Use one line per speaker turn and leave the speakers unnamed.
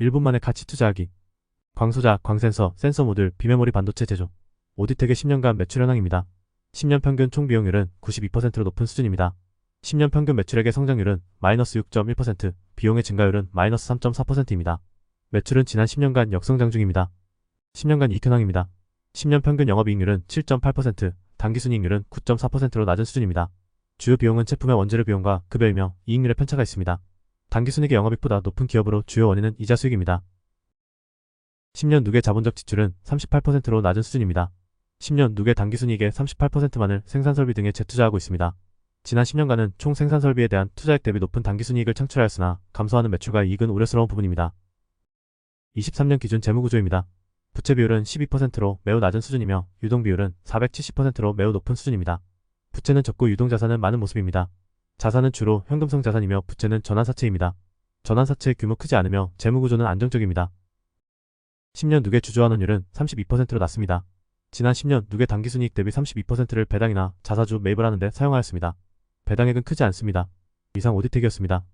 1분 만에 가치 투자하기. 광소자, 광센서, 센서 모듈, 비메모리 반도체 제조. 오디텍의 10년간 매출 현황입니다. 10년 평균 총 비용률은 92%로 높은 수준입니다. 10년 평균 매출액의 성장률은 마이너스 6.1%, 비용의 증가율은 마이너스 3.4%입니다. 매출은 지난 10년간 역성장 중입니다. 10년간 이익 현황입니다. 10년 평균 영업이익률은 7.8%, 당기순이익률은 9.4%로 낮은 수준입니다. 주요 비용은 제품의 원재료 비용과 급여이며 이익률에 편차가 있습니다. 당기순이익의 영업이익보다 높은 기업으로 주요 원인은 이자 수익입니다. 10년 누계 자본적 지출은 38%로 낮은 수준입니다. 10년 누계 당기순이익의 38%만을 생산설비 등에 재투자하고 있습니다. 지난 10년간은 총 생산설비에 대한 투자액 대비 높은 당기순이익을 창출하였으나 감소하는 매출과 이익은 우려스러운 부분입니다. 23년 기준 재무구조입니다. 부채 비율은 12%로 매우 낮은 수준이며 유동 비율은 470%로 매우 높은 수준입니다. 부채는 적고 유동 자산은 많은 모습입니다. 자산은 주로 현금성 자산이며 부채는 전환사채입니다. 전환사채의 규모 크지 않으며 재무구조는 안정적입니다. 10년 누계 주주환원율은 32%로 낮습니다. 지난 10년 누계 당기순이익 대비 32%를 배당이나 자사주 매입을 하는데 사용하였습니다. 배당액은 크지 않습니다. 이상 오디텍이었습니다.